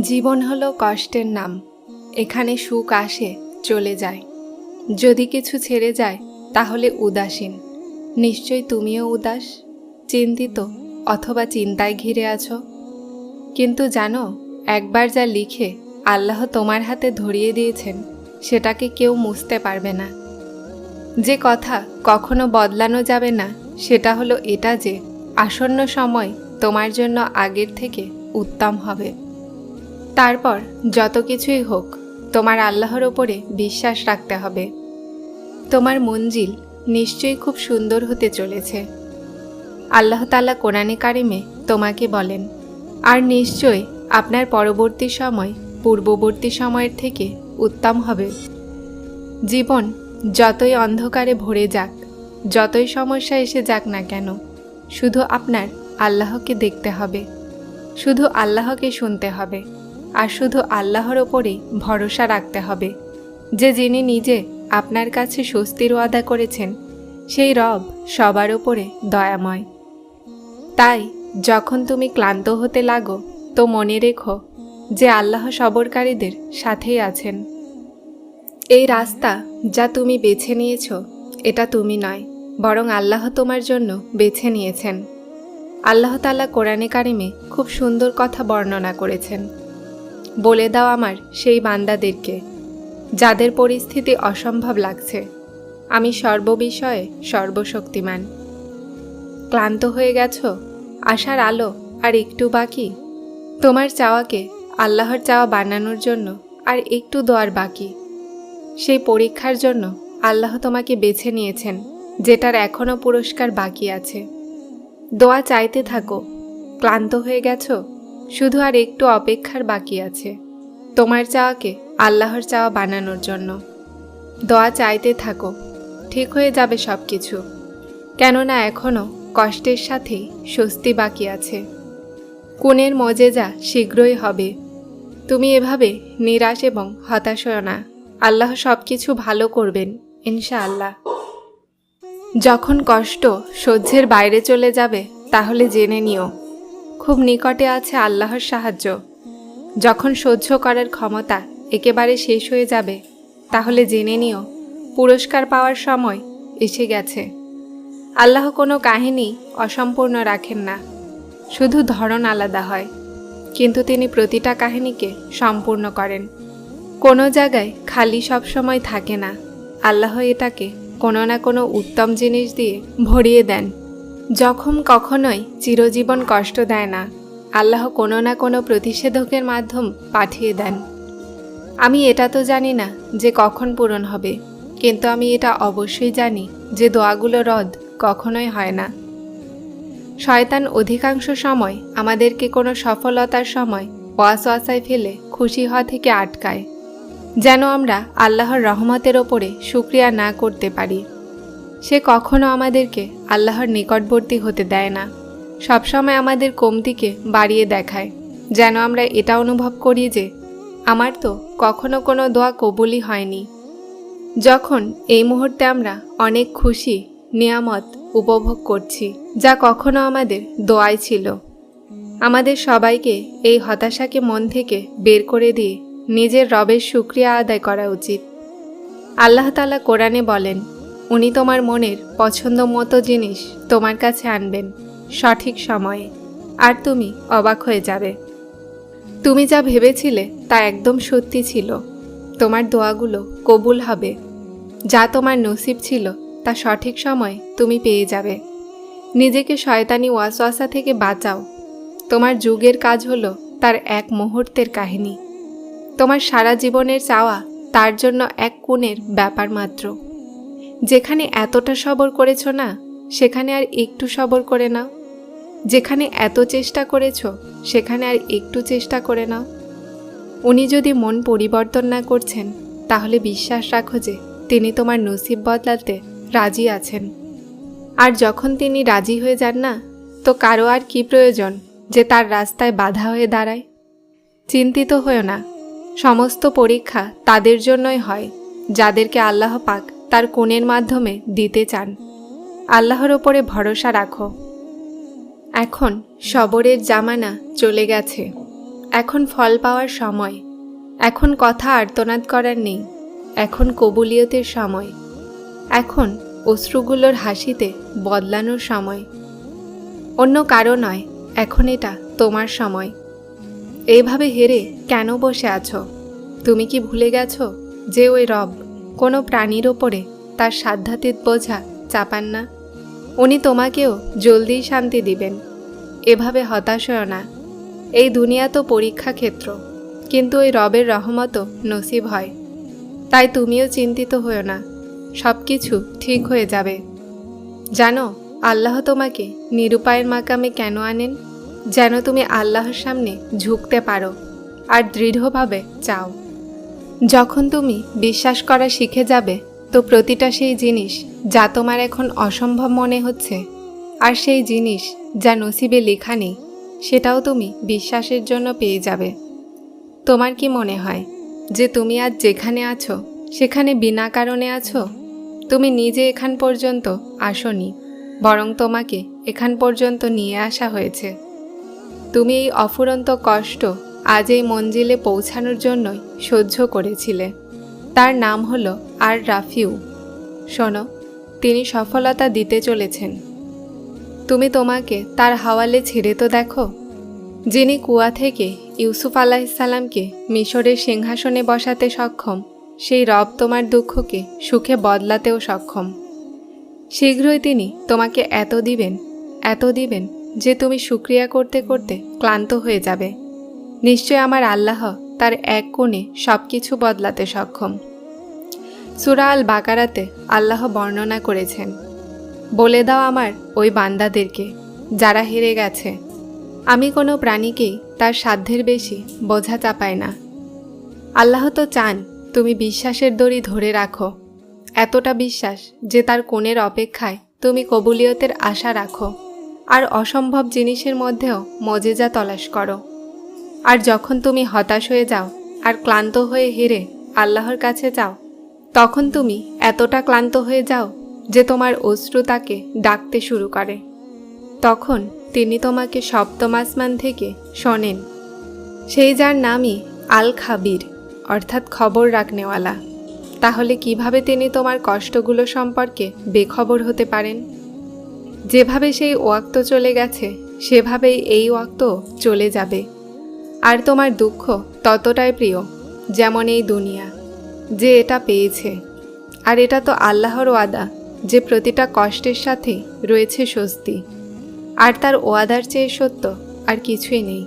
জীবন হলো কষ্টের নাম। এখানে সুখ আসে, চলে যায়। যদি কিছু ছেড়ে যায়, তাহলে উদাসীন। নিশ্চয় তুমিও উদাস, চিন্তিত অথবা চিন্তায় ঘিরে আছো। কিন্তু জানো, একবার যা লিখে আল্লাহ তোমার হাতে ধরিয়ে দিয়েছেন, সেটাকে কেউ মুছতে পারবে না। যে কথা কখনো বদলানো যাবে না, সেটা হলো এটা যে আসন্ন সময় তোমার জন্য আগের থেকে উত্তম হবে। তারপর যত কিছুই হোক, তোমার আল্লাহর ওপরে বিশ্বাস রাখতে হবে। তোমার মঞ্জিল নিশ্চয়ই খুব সুন্দর হতে চলেছে। আল্লাহ কোরআনে কারিমে তোমাকে বলেন, আর নিশ্চয় আপনার পরবর্তী সময় পূর্ববর্তী সময়ের থেকে উত্তম হবে। জীবন যতই অন্ধকারে ভরে যাক, যতই সমস্যা এসে যাক না কেন, শুধু আপনার আল্লাহকে দেখতে হবে। শুধু আল্লাহকে শুনতে হবে। আর শুধু আল্লাহর ওপরেই ভরসা রাখতে হবে। যে যিনি নিজে আপনার কাছে স্বস্তির ওয়াদা করেছেন, সেই রব সবার ওপরে দয়াময়। তাই যখন তুমি ক্লান্ত হতে লাগো, তো মনে রেখো যে আল্লাহ সবরকারীদের সাথেই আছেন। এই রাস্তা যা তুমি বেছে নিয়েছ, এটা তুমি নয়, বরং আল্লাহ তোমার জন্য বেছে নিয়েছেন। আল্লাহ তাল্লাহ কোরআনে কারিমে খুব সুন্দর কথা বর্ণনা করেছেন। বলে দাও আমার সেই বান্দাদেরকে, যাদের পরিস্থিতি অসম্ভব লাগছে। আমি সর্ববিষয়ে সর্বশক্তিমান। ক্লান্ত হয়ে গেছো? আশার আলো আর একটু বাকি? তোমার চাওয়াকে আল্লাহর চাওয়া বানানোর জন্য আর একটু দোয়ার বাকি। সেই পরীক্ষার জন্য আল্লাহ তোমাকে বেছে নিয়েছেন, যেটার এখনও পুরস্কার বাকি আছে। দোয়া চাইতে থাকো। ক্লান্ত হয়ে গেছো? শুধু আর একটু অপেক্ষার বাকি আছে। তোমার চাওয়াকে আল্লাহর চাওয়া বানানোর জন্য। দোয়া চাইতে থাকো, ঠিক হয়ে যাবে সব কিছু কেননা এখনও কষ্টের সাথেই স্বস্তি বাকি আছে। কোণের মজেজা শীঘ্রই হবে। তুমি এভাবে নিরাশ এবং হতাশ না। আল্লাহ সব কিছু ভালো করবেন, ইনশাআল্লাহ। যখন কষ্ট সহ্যের বাইরে চলে যাবে, তাহলে জেনে নিও খুব নিকটে আছে আল্লাহর সাহায্য। যখন সহ্য করার ক্ষমতা একেবারে শেষ হয়ে যাবে, তাহলে জেনে নিও, পুরস্কার পাওয়ার সময় এসে গেছে। আল্লাহ কোনো কাহিনী অসম্পূর্ণ রাখেন না, শুধু ধরন আলাদা হয়। কিন্তু তিনি প্রতিটা কাহিনীকে সম্পূর্ণ করেন। কোনো জায়গায় খালি সবসময় থাকে না। আল্লাহ এটাকে কোনো না কোনো উত্তম জিনিস দিয়ে ভরিয়ে দেন। যখন কখনোই চিরজীবন কষ্ট দেয় না। আল্লাহ কোনো না কোনো প্রতিষেধকের মাধ্যম পাঠিয়ে দেন। আমি এটা তো জানি না যে কখন পূরণ হবে, কিন্তু আমি এটা অবশ্যই জানি যে দোয়াগুলো রদ কখনোই হয় না। শয়তান অধিকাংশ সময় আমাদেরকে কোনো সফলতার সময় ওয়াসওয়াসায় ফেলে খুশি হওয়া থেকে আটকায়, যেন আমরা আল্লাহর রহমতের ওপরে শুক্রিয়া না করতে পারি। সে কখনো আমাদেরকে আল্লাহর নিকটবর্তী হতে দেয় না। সবসময় আমাদের কমতিকে বাড়িয়ে দেখায়। যেন আমরা এটা অনুভব করি যে, আমার তো কখনো কোনো দোয়া কবুলই হয়নি। যখন এই মুহূর্তে আমরা অনেক খুশি, নিয়ামত উপভোগ করছি, যা কখনো আমাদের দোয়াই ছিল। আমাদের সবাইকে এই হতাশাকে মন থেকে বের করে দিয়ে নিজের রবের শুক্রিয়া আদায় করা উচিত। আল্লাহ তালা কোরআনে বলেন উনি তোমার মনের পছন্দ মতো জিনিস তোমার কাছে আনবেন, সঠিক সময়ে। আর তুমি অবাক হয়ে যাবে। তুমি যা ভেবেছিলে তা একদম সত্যি ছিল। তোমার দোয়াগুলো কবুল হবে। যা তোমার নসিব ছিল তা সঠিক সময় তুমি পেয়ে যাবে। নিজেকে শয়তানি ওয়াসওয়াসা থেকে বাঁচাও। তোমার যুগের কাজ হলো তার এক মুহূর্তের কাহিনী। তোমার সারা জীবনের চাওয়া তার জন্য এক কোণের ব্যাপার মাত্র। যেখানে এতটা সবর করেছ না, সেখানে আর একটু সবর করে নাও। যেখানে এত চেষ্টা করেছ, সেখানে আর একটু চেষ্টা করে নাও। উনি যদি মন পরিবর্তন না করছেন, তাহলে বিশ্বাস রাখো যে, তিনি তোমার নসিব বদলাতে রাজি আছেন। আর যখন তিনি রাজি হয়ে যান না, তো কারও আর কি প্রয়োজন যে তার রাস্তায় বাধা হয়ে দাঁড়ায়? চিন্তিত হয়েও না। সমস্ত পরীক্ষা তাদের জন্যই হয়, যাদেরকে আল্লাহ পাক তার কোণের মাধ্যমে দিতে চান। আল্লাহর ওপরে ভরসা রাখো। এখন সবরের জামানা চলে গেছে। এখন ফল পাওয়ার সময়। এখন কথা আর্তনাদ করার নেই। এখন কবুলিয়তের সময়। এখন অশ্রুগুলোর হাসিতে বদলানোর সময়। অন্য কারও নয়, এখন এটা তোমার সময়। এইভাবে হেরে কেন বসে আছো? তুমি কি ভুলে গেছো যে ওই রব কোনো প্রাণীর ওপরে তার সাধ্যাতীত বোঝা চাপান না। উনি তোমাকেও জলদিই শান্তি দিবেন। এভাবে হতাশ হয় না। এই দুনিয়া তো পরীক্ষা ক্ষেত্র, কিন্তু ওই রবের রহমতও নসিব হয়। তাই তুমিও চিন্তিত হও না সব কিছু ঠিক হয়ে যাবে। জানো, আল্লাহ তোমাকে নিরুপায়ের মাকামে কেন আনেন? যেন তুমি আল্লাহর সামনে ঝুঁকতে পারো, আর দৃঢ়ভাবে চাও। যখন তুমি বিশ্বাস করা শিখে যাবে, তো প্রতিটা সেই জিনিস যা তোমার এখন অসম্ভব মনে হচ্ছে, আর সেই জিনিস যা নসিবে লেখা নেই, সেটাও তুমি বিশ্বাসের জন্য পেয়ে যাবে। তোমার কি মনে হয় যে তুমি আজ যেখানে আছো, সেখানে বিনা কারণে আছো? তুমি নিজে এখান পর্যন্ত আসনি, বরং তোমাকে এখান পর্যন্ত নিয়ে আসা হয়েছে। তুমি এই অফুরন্ত কষ্ট আজ এই মঞ্জিলে পৌঁছানোর জন্যই সহ্য করেছিলে। তার নাম হলো আর রাফিউ। শোনো, তিনি সফলতা দিতে চলেছেন। তুমি তোমাকে তার হাওয়ালে ছেড়ে তো দেখো, যিনি কুয়া থেকে ইউসুফ আলাহিসাল্লামকে মিশরের সিংহাসনে বসাতে সক্ষম, সেই রব তোমার দুঃখকে সুখে বদলাতেও সক্ষম। শীঘ্রই তিনি তোমাকে এত দিবেন এত দিবেন যে তুমি সুক্রিয়া করতে করতে ক্লান্ত হয়ে যাবে। নিশ্চয় আমার আল্লাহ তার এক কোণে সব কিছু বদলাতে সক্ষম। সুরা আল বাকারাতে আল্লাহ বর্ণনা করেছেন, বলে দাও আমার ওই বান্দাদেরকে, যারা হেরে গেছে। আমি কোনো প্রাণীকেই তার সাধ্যের বেশি বোঝা চাপাই না। আল্লাহ তো চান তুমি বিশ্বাসের দড়ি ধরে রাখো। এতটা বিশ্বাস যে তার কোণের অপেক্ষায় তুমি কবুলিয়তের আশা রাখো। আর অসম্ভব জিনিসের মধ্যেও মজেজা তলাশ করো। আর যখন তুমি হতাশ হয়ে যাও আর ক্লান্ত হয়ে হেরে আল্লাহর কাছে যাও, তখন তুমি এতটা ক্লান্ত হয়ে যাও যে তোমার অশ্রু তাকে ডাকতে শুরু করে। তখন তিনি তোমাকে সপ্তম আসমান থেকে শোনেন। সেই যার নামই আল খাবির অর্থাৎ খবর রাখনেওয়ালা। তাহলে কীভাবে তিনি তোমার কষ্টগুলো সম্পর্কে বেখবর হতে পারেন? যেভাবে সেই ওয়াক্ত চলে গেছে, সেভাবেই এই ওয়াক্ত চলে যাবে। আর তোমার দুঃখ ততটাই প্রিয়, যেমন এই দুনিয়া, যে এটা পেয়েছে। আর এটা তো আল্লাহর ওয়াদা, যে প্রতিটা কষ্টের সাথে রয়েছে স্বস্তি। আর তার ওয়াদার চেয়ে সত্য আর কিছুই নেই।